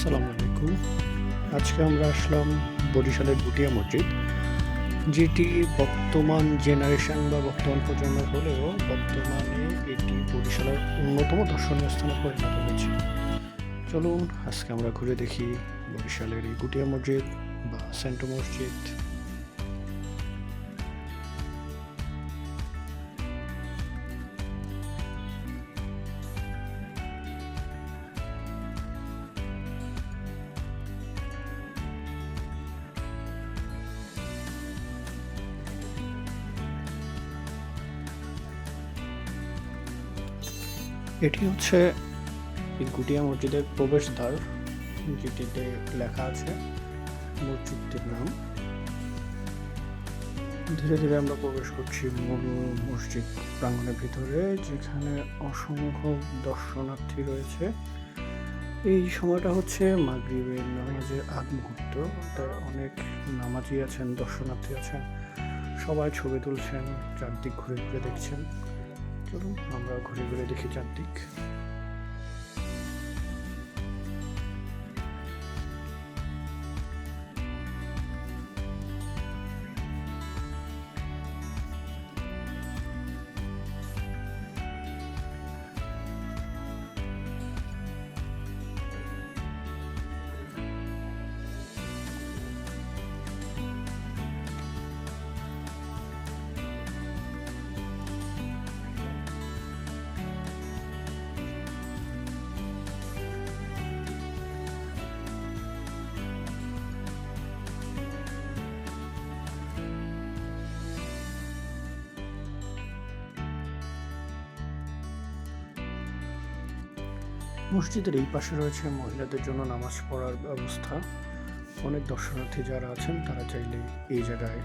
আসসালামু আলাইকুম। আজকে আমরা আসলাম বরিশালের বুটিয়া মসজিদ, যেটি বর্তমান জেনারেশন বা বর্তমান প্রজন্মের হলেও বর্তমানে এটি বরিশালের অন্যতম দর্শনীয় স্থানে পরিণত হয়েছে। চলুন আজকে আমরা ঘুরে দেখি বরিশালের এই গুটিয়া মসজিদ বা সেন্ট মসজিদ। এটি হচ্ছে গুটিয়া মসজিদের প্রবেশদ্বার, যেটিতে লেখা আছে মসজিদটির নাম। ধীরে ধীরে আমরা প্রবেশ করছি মূল মসজিদ প্রাঙ্গণের ভিতরে, যেখানে অসংখ্য দর্শনার্থী রয়েছে। এই সময়টা হচ্ছে মাগরিবের নামাজের আগ মুহূর্ত। তাই অনেক নামাজি আছেন, দর্শনার্থী আছেন। সবাই ছবি তুলছেন, চারদিক ঘুরে ঘুরে দেখছেন। চলুন আমরা ঘুরে ঘুরে দেখি চারদিক মসজিদের এই পাশে রয়েছে মহিলাদের জন্য নামাজ পড়ার ব্যবস্থা। অনেক দর্শনার্থী যারা আছেন, তারা চাইলে এই জায়গায়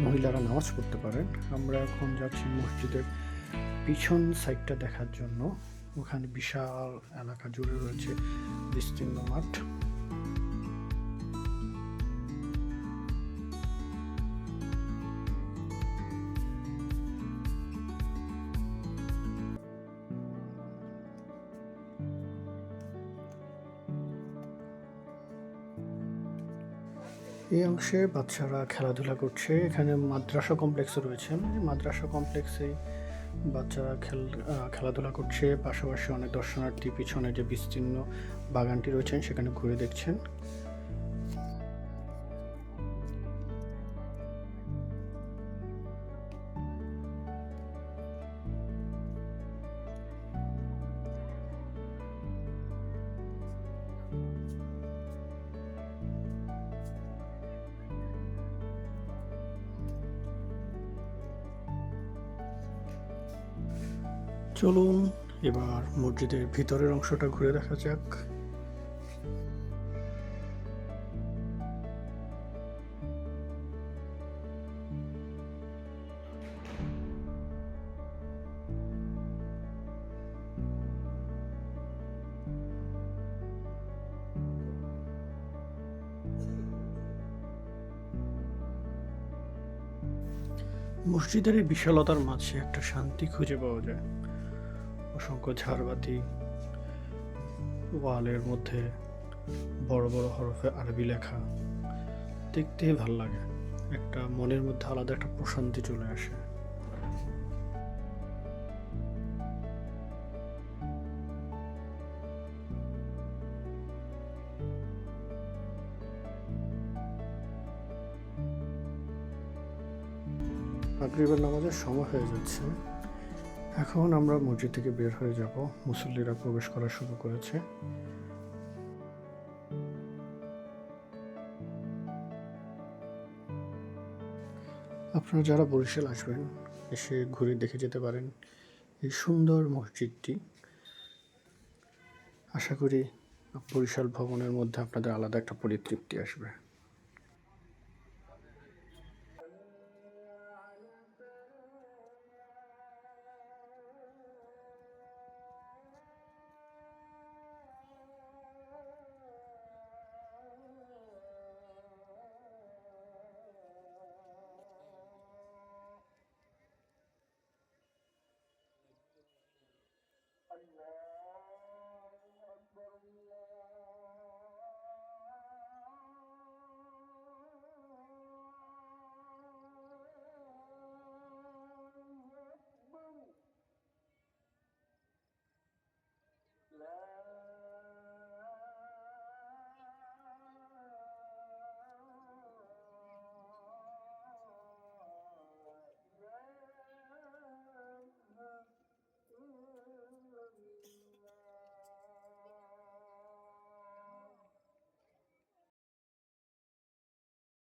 মহিলারা নামাজ পড়তে পারেন। আমরা এখন যাচ্ছি মসজিদের পিছন সাইডটা দেখার জন্য। ওখানে বিশাল এলাকা জুড়ে রয়েছে বিস্তীর্ণ মাঠ। এই অংশে বাচ্চারা খেলাধুলা করছে। এখানে মাদ্রাসা কমপ্লেক্স রয়েছে। মাদ্রাসা কমপ্লেক্সে বাচ্চারা খেল খেলাধুলা করছে। পাশাপাশি অনেক দর্শনার্থী, পিছনে যে বিস্তীর্ণ বাগানটি রয়েছেন সেখানে ঘুরে দেখছেন। চলুন, এবার মসজিদের ভিতরের অংশটা ঘুরে দেখা যাক। মসজিদের এই বিশালতার মাঝে একটা শান্তি খুঁজে পাওয়া যায়। অসংখ্য ঝাড়বাতি, ওয়ালের মধ্যে বড় বড় হরফে আরবি লেখা। দেখতেই ভালো লাগে। একটা মনের মধ্যে আলাদা একটা প্রশান্তি চলে আসে। মাগরিবের নামাজের সময় হয়ে যাচ্ছে। এখন আমরা মসজিদ থেকে বের হয়ে যাব। মুসল্লিরা প্রবেশ করা শুরু করেছে। আপনারা যারা বরিশাল আসবেন, এসে ঘুরে দেখে যেতে পারেন এই সুন্দর মসজিদটি। আশা করি বরিশাল ভবনের মধ্যে আপনাদের আলাদা একটা পরিতৃপ্তি আসবে।